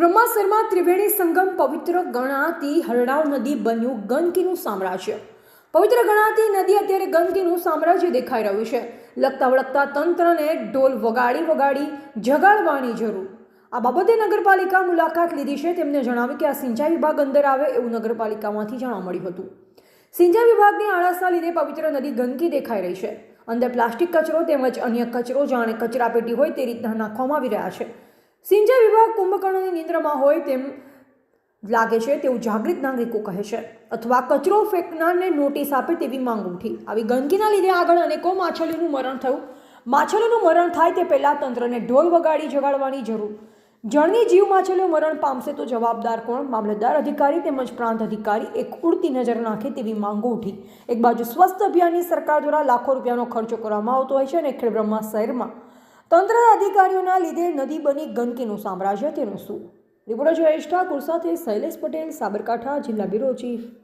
બ્રહ્માસરમાં ત્રિવેણી સંગમ પવિત્ર ગણાતી હરડાવ નદી બન્યું ગંદકીનું સામ્રાજ્ય. પવિત્ર ગણાતી નદી અત્યારે ગંદકીનું સામ્રાજ્ય દેખાઈ રહ્યું છે. લગતા વળગતા તંત્રને ઢોલ વગાડી વગાડી જગાડવાની જરૂર. આ બાબતે નગરપાલિકા મુલાકાત લીધી છે. તેમને જણાવ્યું કે આ સિંચાઈ વિભાગ અંદર આવે એવું નગરપાલિકામાંથી જાણવા મળ્યું હતું. સિંચાઈ વિભાગની આળસના લીધે પવિત્ર નદી ગંદકી દેખાઈ રહી છે. અંદર પ્લાસ્ટિક કચરો તેમજ અન્ય કચરો જાણે કચરાપેટી હોય તે રીતના નાખવામાં આવી રહ્યા છે. સિંચાઈ વિભાગ કુંભકર્ણની નિંદ્રામાં હોય તેમ લાગે છે તેવું જાગૃત નાગરિકો કહે છે. અથવા કચરો ફેંકનારને નોટિસ આપે તેવી માંગ ઉઠી. આવી ગંદકીના લીધે આગળ અનેકો માછલીનું મરણ થયું. માછલીનું મરણ થાય તે પહેલાં તંત્રને ઢોલ વગાડી જગાડવાની જરૂર. જળની જીવ માછલીઓ મરણ પામશે તો જવાબદાર કોણ? મામલતદાર અધિકારી તેમજ પ્રાંત અધિકારી એક ઉડતી નજર નાખે તેવી માંગો ઉઠી. એક બાજુ સ્વસ્થ અભિયાનની સરકાર દ્વારા લાખો રૂપિયાનો ખર્ચો કરવામાં આવતો હોય છે અને ખેડબ્રહ્મા શહેરમાં તંત્ર અધિકારીઓના લીધે નદી બની ગંદકીનું સામ્રાજ્ય તેનું શું? રિપોર્ટર જયેશ ઠાકુર સાથે શૈલેષ પટેલ, સાબરકાંઠા, જિલ્લા બ્યુરો ચીફ